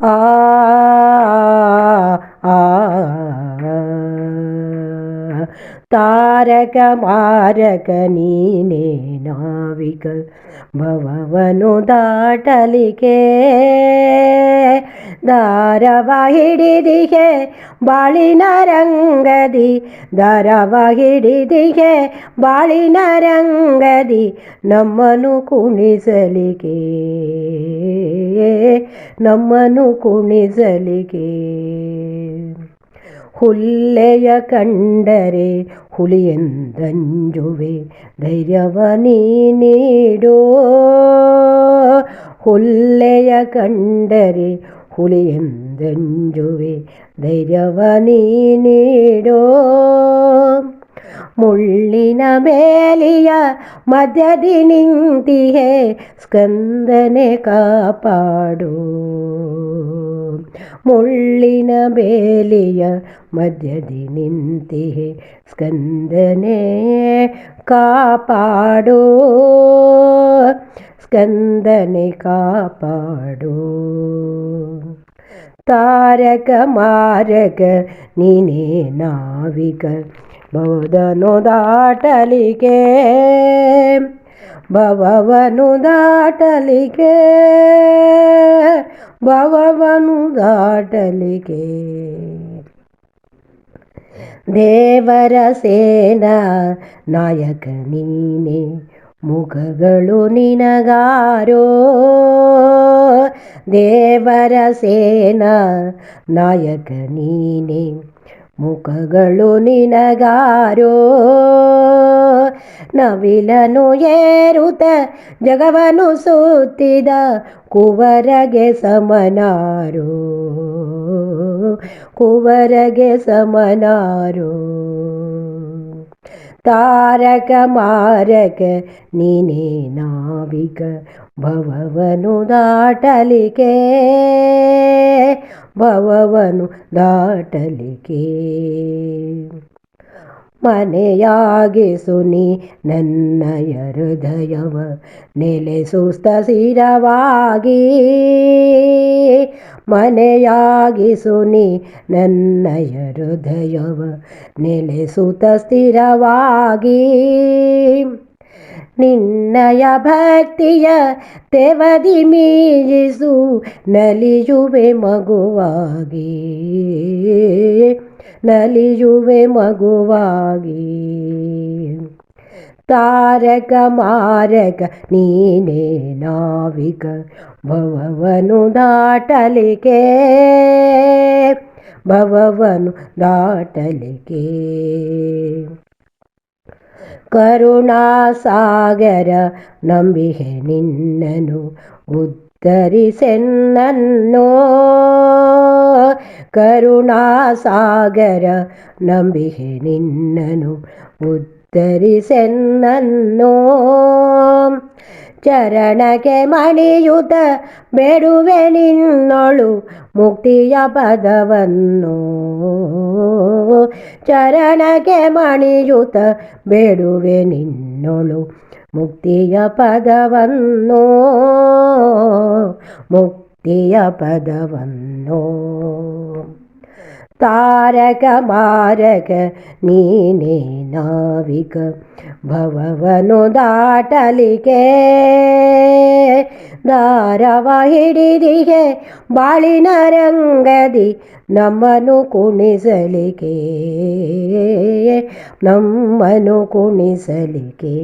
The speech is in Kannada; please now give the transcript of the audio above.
à, à, à, à, à. ತಾರಕ ಮಾರಕ ನೀನೇ ನಾವಿಕ ಭವವನು ದಾಟಲಿಕೆ ದಾರವ ಹಿಡಿದಿಗೆ ಬಾಳಿನ ರಂಗದಿ ದಾರವ ಹಿಡಿದಿಗೆ ಬಾಳಿನ ರಂಗದಿ ನಮ್ಮನು ಕುಣಿಸಲಿಕೆ ನಮ್ಮನು ಕುಣಿಸಲಿಕೆ ಹುಲ್ಲೆಯ ಕಂಡರೆ ಹುಲಿಯೆಂದಂಜುವೆ ಧೈರ್ಯವ ನೀ ನೀಡೋ ಹುಲ್ಲೆಯ ಕಂಡರೆ ಹುಲಿಯೆಂದಂಜುವೆ ಧೈರ್ಯವ ನೀ ನೀಡೋ ಮುಳ್ಳಿನ ಮೇಲಿಯ ಮಧ್ಯದಿ ನಿಂತಿಹೆ ಸ್ಕಂದನೆ ಕಾಪಾಡು ಮುಳ್ಳಿನ ಬೇಲಿಯ ಮಧ್ಯದಿ ನಿಂತಿಹೆ ಸ್ಕಂದನೆ ಕಾಪಾಡು ಸ್ಕಂದನೆ ಕಾಪಾಡು ತಾರಕ ಮಾರಕ ನೀನೇ ನಾವಿಕ ಬೌದನು ದಾಟಲಿಕೆ, ಭವವನು ದಾಟಲಿಕೆ ಭವವನು ದಾಟಲಿಕೆ. ದೇವರ ಸೇನಾ ನಾಯಕ ನೀನೆ, ಮುಖಗಳು ನಿನಗಾರೋ. ದೇವರ ಸೇನಾ ನಾಯಕ ನೀನೆ ಮುಖಗಳು ನಿನಗಾರೋ. ನವಿಲನು ಏರುತ ಜಗವನು ಸುತ್ತಿದ ಕುವರಗೆ ಸಮನಾರೋ. ಕುವರಗೆ ಸಮನಾರೋ. ತಾರಕ ಮಾರಕ ನೀನೇ ನಾವಿಕ ಭವವನು ದಾಟಲಿಕೆ. ಭವವನು ದಾಟಲಿಕೆ ಮನೆಯಾಗಿಸುನಿ ನನ್ನಯ ಹೃದಯವ ನೆಲೆಸುಸ್ತ ಸ್ಥಿರವಾಗಿ. ಮನೆಯಾಗಿಸುನಿ ನನ್ನಯ ಹೃದಯವ ನೆಲೆಸುತ್ತ ಸ್ಥಿರವಾಗಿ. ನಿನ್ನಯ ಭಕ್ತಿಯ ತೆವದಿ ಮೀಜಿಸು ನಲಿಯುವೆ ಮಗುವಾಗಿ. ನಲಿಯುವೆ ಮಗುವಾಗಿ. ತಾರಕ ಮಾರಕ, ನೀನೇ ನಾವಿಕ ಭವವನು ದಾಟಲಿಕೆ. ಭವವನು ದಾಟಲಿಕೆ. ಕರುಣಾಸಾಗರ ನಂಬಿಹೆ ನಿನ್ನನು ಉತ್ತರಿಸೆನ್ನನ್ನೋ ಕರುಣಾಸಾಗರ ನಂಬಿಹೆ ನಿನ್ನನು ಉತ್ತರಿಸೆನ್ನನ್ನೋ ಚರಣಕ್ಕೆ ಮಣಿಯುತ ಬೇಡುವೆ ನಿನ್ನೊಳು ಮುಕ್ತಿಯ ಪದವನ್ನು ಚರಣಕ್ಕೆ ಮಣಿಯುತ ಬೇಡುವೆ ನಿನ್ನೊಳು ಮುಕ್ತಿಯ ಪದವನ್ನು. ಮುಕ್ತಿಯ ಪದವನ್ನು. ತಾರಕ ಮಾರಕ ನೀನೇ ನಾವಿಕ ಭವವನು ದಾಟಲಿಕೆ. ದಾರವ ಹಿಡಿದಿಗೆ ಬಾಳಿನ ರಂಗದಿ ನಮ್ಮನು ಕುಣಿಸಲಿಕೆ. ನಮ್ಮನು ಕುಣಿಸಲಿಕೆ.